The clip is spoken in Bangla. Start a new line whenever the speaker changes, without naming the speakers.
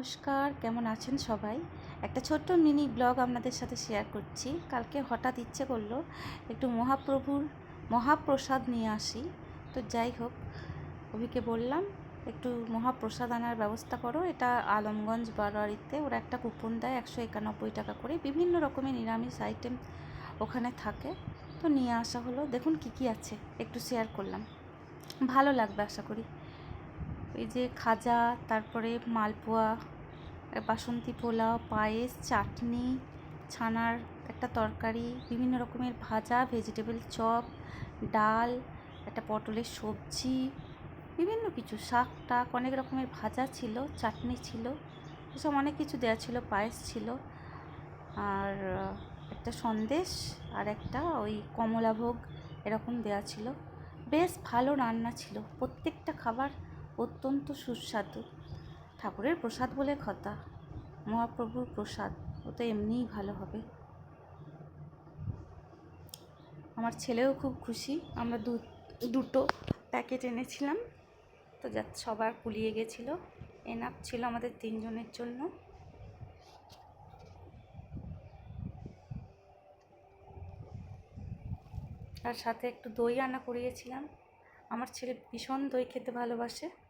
নমস্কার, কেমন আছেন সবাই? একটা ছোট্ট মিনি ব্লগ আপনাদের সাথে শেয়ার করছি। কালকে হঠাৎ ইচ্ছে করল একটু মহাপ্রভুর, মহাপ্রসাদ নিয়ে আসি। তো যাই হোক, অভিকে বললাম, একটু মহাপ্রসাদ আনার ব্যবস্থা করো। এটা আলমগঞ্জ বারোয়ারিতে ওরা একটা কুপন দেয় একশো একানব্বই টাকা করে। বিভিন্ন রকমের নিরামিষ আইটেম ওখানে থাকে। তো নিয়ে আসা হলো। দেখুন কি কি আছে। একটু শেয়ার করলাম। ভালো লাগবে আশা করি। এই যে খাজা, তারপরে মালপোয়া বাসন্তী পোলাও, পায়েস, চাটনি, ছানার একটা তরকারি, বিভিন্ন রকমের ভাজা ভেজিটেবল চপ, ডাল, একটা পটলের সবজি, বিভিন্ন কিছু, শাক, টাক, অনেক রকমের ভাজা ছিল, চাটনি ছিল, এসব অনেক কিছু দেওয়া ছিল, পায়েস ছিল। আর একটা সন্দেশ আর একটা ওই কমলাভোগ এরকম দেওয়া ছিল। বেশ ভালো রান্না ছিল, প্রত্যেকটা খাবার অত্যন্ত সুস্বাদু। ঠাকুরের প্রসাদ বলে কথা। মহাপ্রভুর প্রসাদ, ও তো এমনিই ভালো হবে। আমার ছেলেও খুব খুশি। আমরা দু, দুটো প্যাকেট এনেছিলাম। তো যা, সবার কুলিয়ে গেছিল। এনাফ ছিল আমাদের তিনজনের জন্য। তার সাথে একটু দই আনা করিয়েছিলাম। আমার ছেলে ভীষণ দই খেতে ভালোবাসে।